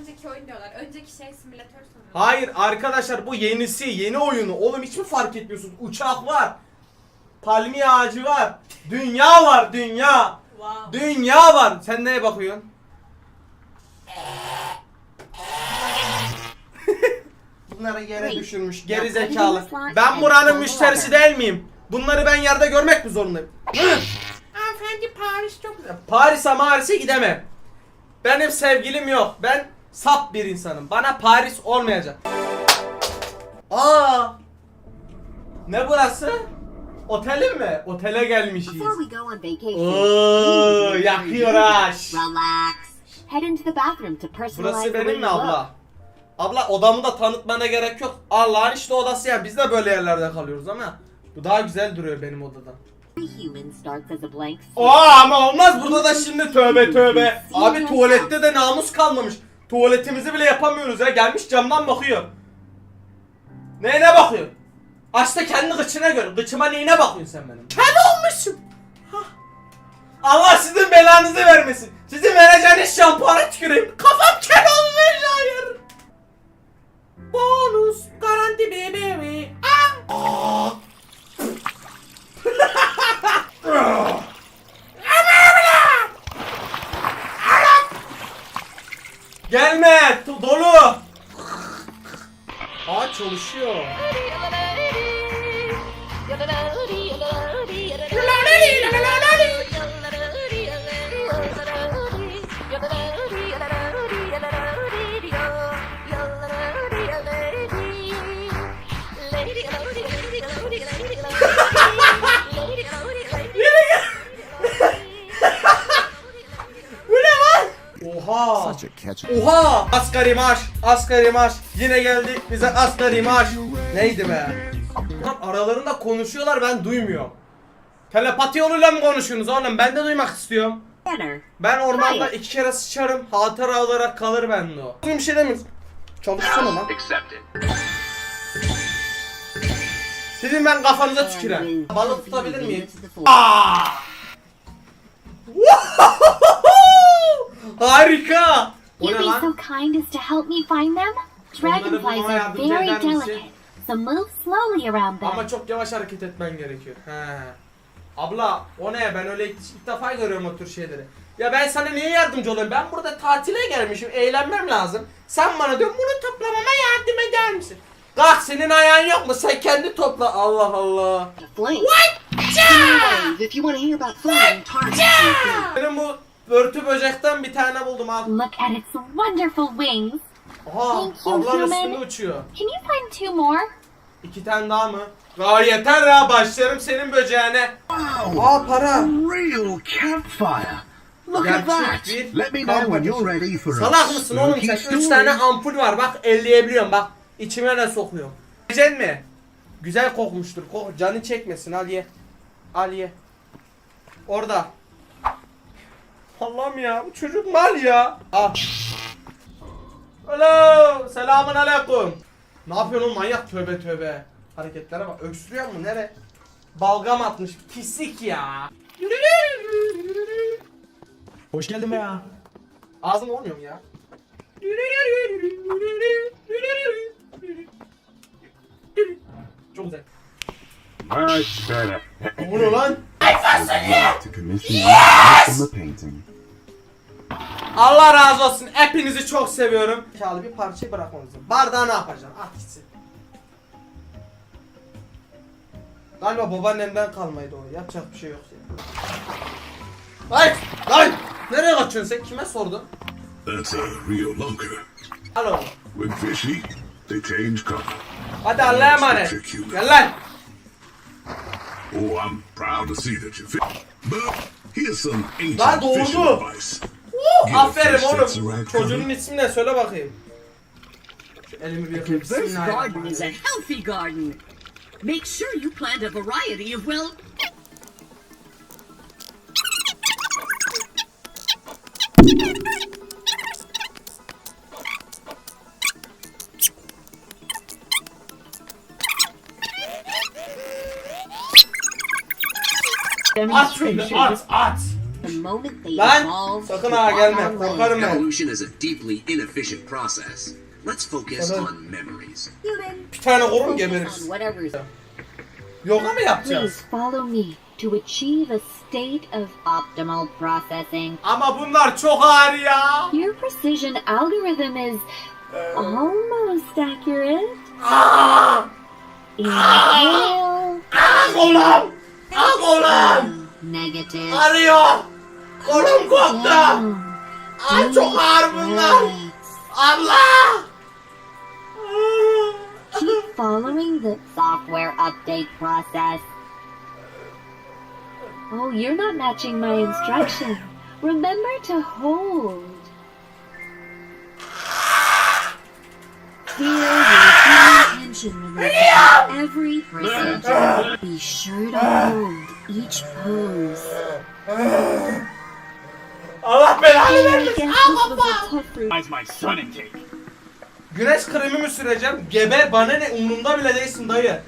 önceki oyun diyorlar. Önceki şey simülatör sanırım. Hayır arkadaşlar bu yenisi, yeni oyunu. Oğlum hiç mi fark etmiyorsun? Uçak var. Palmiye ağacı var. Dünya var, dünya. Wow. Dünya var. Sen neye bakıyorsun? Bunları yere düşürmüş. Geri zekalı. Ben buranın müşterisi değil miyim? Bunları ben yerde görmek mi zorundayım? Hı! Hanımefendi Paris çok güzel. Paris'e Maris'e gidemem. Benim sevgilim yok. Ben sap bir insanım. Bana Paris olmayacak. Aa! Ne burası? Otelim mi? Otele gelmişiz. Oo, yakıyor personalize Burası benim mi abla? Abla odamı da tanıtmana gerek yok. Allah'ın işte odası ya. Biz de böyle yerlerde kalıyoruz ama bu daha güzel duruyor benim odadan. Oo ama olmaz burada da şimdi tövbe tövbe. Abi tuvalette de namus kalmamış. Tuvaletimizi bile yapamıyoruz ya. Gelmiş camdan bakıyor. Neyine bakıyor? Aç da kendi kıçına gör. Kıçıma neyine bakıyorsun sen benim? Kel olmuşum. Hah. Allah sizin belanızı vermesin. Sizin vereceğiniz şampuana tüküreyim. Kafam kel olmuş hayır. Bonus garanti bebeği. Çalışıyor. Oha! Such a catch. Oha! Asgari maaş, asgari maaş. Yine geldik bize asgari maaş. Neydi be? Lan aralarında konuşuyorlar ben duymuyorum. Telepati yoluyla mı konuşuyorsunuz oğlum? Ben de duymak istiyorum. Ben ormanda Hayır. iki kere sıçarım. Hatıra olarak kalır bende o. Bir şey demiyoruz. Çalışsana lan. Sizin ben kafanıza with Balık tutabilir miyim? into the floor. Aa! Harika! O You'd be so kind as to help me find them? Dragonflies bulmama are yardımcı very eder misin? delicate, so move slowly around them. Ama çok yavaş hareket etmen gerekiyor. He. Abla o ne ben öyle ilk, ilk defa görüyorum o tür şeyleri. Ya ben sana niye yardımcı olayım? Ben burada tatile gelmişim, eğlenmem lazım. Sen bana diyorsun bunu toplamama yardım eder misin? Kalk senin ayağın yok mu? Sen kendi topla. Allah Allah. Flame. Anyways, if you want to hear about flying targets and things, Benim bu börtü böcekten bir tane buldum al. Look at its wonderful wings. Aha Thank you, ablanın human. üstünde uçuyor. Can you find two more? İki tane daha mı? Ya yeter ya başlarım senin böceğine. Aa para. Real campfire. Look at that. Gerçek bir Let me know when you're ready for a Salak mısın oğlum spooky sen? 3 story. tane ampul var bak elleyebiliyorum bak. İçime ne sokuyorum. Yiyecek mi? Güzel kokmuştur. Kok canı çekmesin al ye. Al ye. Orada. Allah'ım ya bu çocuk mal ya. Al. Alo. Selamun aleyküm. Ne yapıyorsun oğlum manyak tövbe tövbe. Hareketlere bak. Öksürüyor mu nere? Balgam atmış. Pislik ya. Hoş geldin be ya. Ağzım olmuyor mu ya? Çok güzel. Bu ne lan? To commission you from the painting. Allah razı olsun. Hepinizi çok seviyorum. Çağlı bir parçayı bırakmamız lazım. Bardağı ne yapacaksın? At gitsin. Galiba babaannemden kalmaydı o. Yapacak bir şey yok ya. Hayır! Lan! Nereye kaçıyorsun sen? Kime sordun? That's a real lunker. Alo. When fishy, they change color. Hadi Allah'a emanet. Gel lan. Oh, I'm proud to see that you fit. But here's some Lan ancient fishing doğdu. advice. Uh, aferin oğlum. Çocuğunun ismini de söyle bakayım. Şu elimi bir yapayım. This garden is a healthy garden. Make sure you plant a variety of, well, At şunu at at. the moment they Lan evolved sakın to ha gelme. on. Korkarım ben. Evolution is a deeply inefficient process. Let's focus Hello. on memories. Human, Bir tane kurum focus gebeririz. on whatever's Yoga mı yapacağız? Please follow me to achieve a state of optimal processing. Ama bunlar çok ağır ya. Your precision algorithm is almost accurate. Inhale. Ah kolum. Negative. Arıyor. Kolum koptu. Down. Çok ağır bunlar. Allah. Keep following the. Software update process. Oh, you're not matching my instruction. Remember to hold. Feel tension release every procedure. Be sure to hold each pose. Allah belanı vermesin. guess this was a tough route. my son and. Güneş kremi mi süreceğim? Geber bana ne umurumda bile değilsin dayı.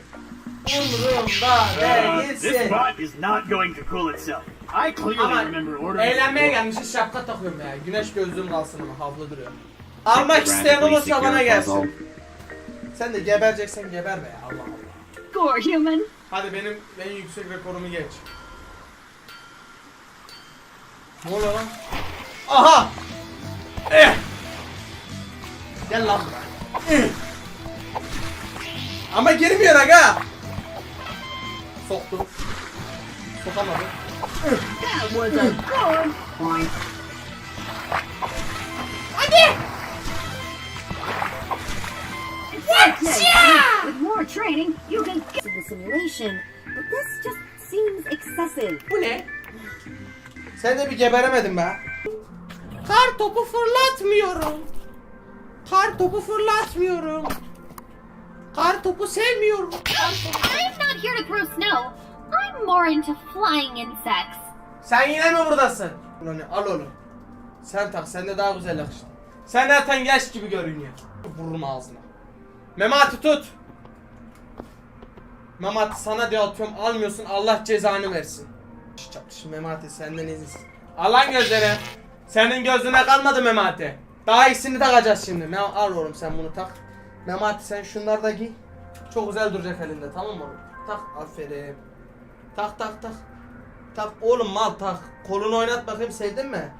Umurumda değilsin. is not going to cool itself. I clearly Ama remember ordering. eğlenmeye gelmişiz şapka takıyorum ya. Güneş gözlüğüm kalsın ama havlu duruyor. Almak isteyen olursa bana gelsin. Sen de gebereceksen geber be ya Allah Allah. Score, human. Hadi benim en yüksek rekorumu geç. Ne oluyor lan? Aha! Eh! Gel lan buraya. Eh! Ama girmiyor aga. Soktu. Sokamadı. That was a good point. With more training, you can get to the simulation, but this just seems excessive. Bu ne? Sen de bir geberemedin be. Kar topu fırlatmıyorum. Kar topu fırlatmıyorum. Kar topu sevmiyorum. Kar topu. I'm not here to throw snow. I'm more into flying insects. Sen yine mi buradasın? Ulan al oğlum. Sen tak, sen de daha güzel yakıştı. Sen zaten genç gibi görünüyor. Vururum ağzına. Memati tut. Memati sana diye atıyorum almıyorsun Allah cezanı versin. Çalış Memati senden izinsiz. Allah'ın gözleri. Senin gözüne kalmadı Memati. Daha iyisini takacağız şimdi. Mem al oğlum sen bunu tak. Memati sen şunları da giy. Çok güzel duracak elinde tamam mı? Tak aferin. Tak tak tak. Tak oğlum mal tak. Kolunu oynat bakayım sevdin mi?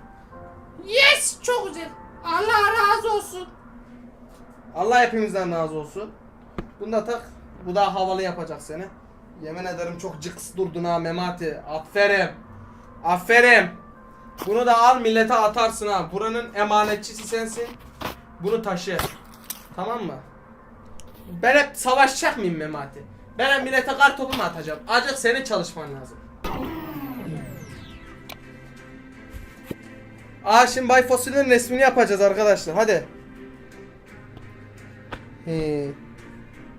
Yes çok güzel. Allah razı olsun. Allah hepimizden razı olsun. Bunu da tak. Bu daha havalı yapacak seni. Yemin ederim çok cıks durdun ha Memati. Aferin. Aferin. Bunu da al millete atarsın ha. Buranın emanetçisi sensin. Bunu taşı. Tamam mı? Ben hep savaşacak mıyım Memati? Ben hep millete kar topu mu atacağım? Acık senin çalışman lazım. Aa şimdi Bay Fossil'in resmini yapacağız arkadaşlar. Hadi. He.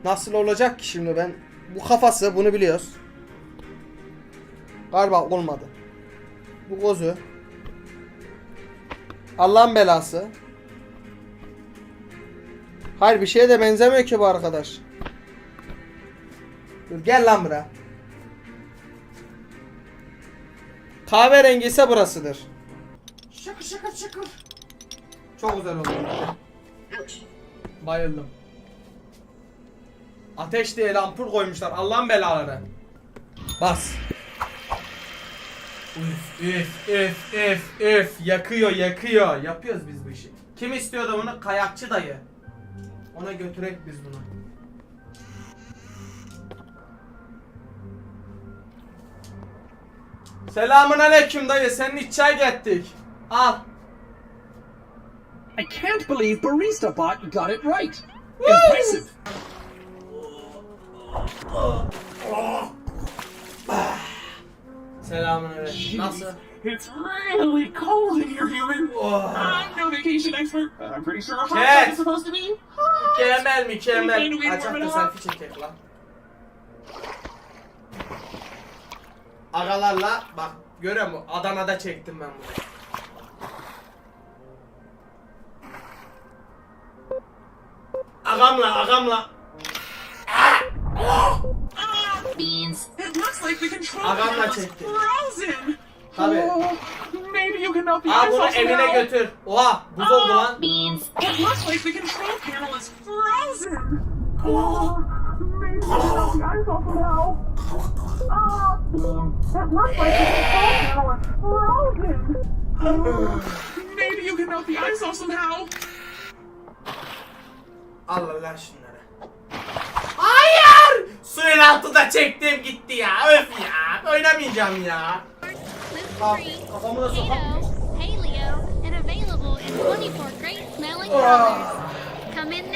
Nasıl olacak ki şimdi ben? Bu kafası bunu biliyoruz. Galiba olmadı. Bu gözü. Allah'ın belası. Hayır bir şeye de benzemiyor ki bu arkadaş. Dur gel lan buraya. Kahverengi ise burasıdır. Şakır şakır şakır. Çok güzel oldu. Bayıldım. Ateş diye ampul koymuşlar. Allah'ın belaları. Bas. Üf üf üf üf üf. Yakıyor yakıyor. Yapıyoruz biz bu işi. Kim istiyordu bunu? Kayakçı dayı. Ona götürek biz bunu. Selamun aleyküm dayı. Senin iç çay gettik. Al. I can't believe Barista Bot got it right. Impressive. Selamun aleyküm. Nasıl? It's really cold in here, human. Oh. I'm no vacation expert, but I'm pretty sure a hot tub is supposed to be Mükemmel mükemmel. Benim Acak da selfie çekek lan. Agalarla bak görüyor musun? Adana'da çektim ben bunu. Agamla agamla. Beans. It looks like the control Agamla panel's çektim. frozen. Tabii. Oh, you can melt the Aa ice bunu off evine somehow. götür. Oha buz oldu lan. Beans. It looks like the control panel is frozen. Oh, maybe you can melt the ice off somehow. Oh, it looks like the control panel is frozen. Oh, maybe you can melt the ice off somehow. Al lan şunları. Suyun altında çektim gitti ya. Öf ya. Oynamayacağım ya. Kafamı da sokamıyorum. Paleo, and available in 24 great smelling colors. Come in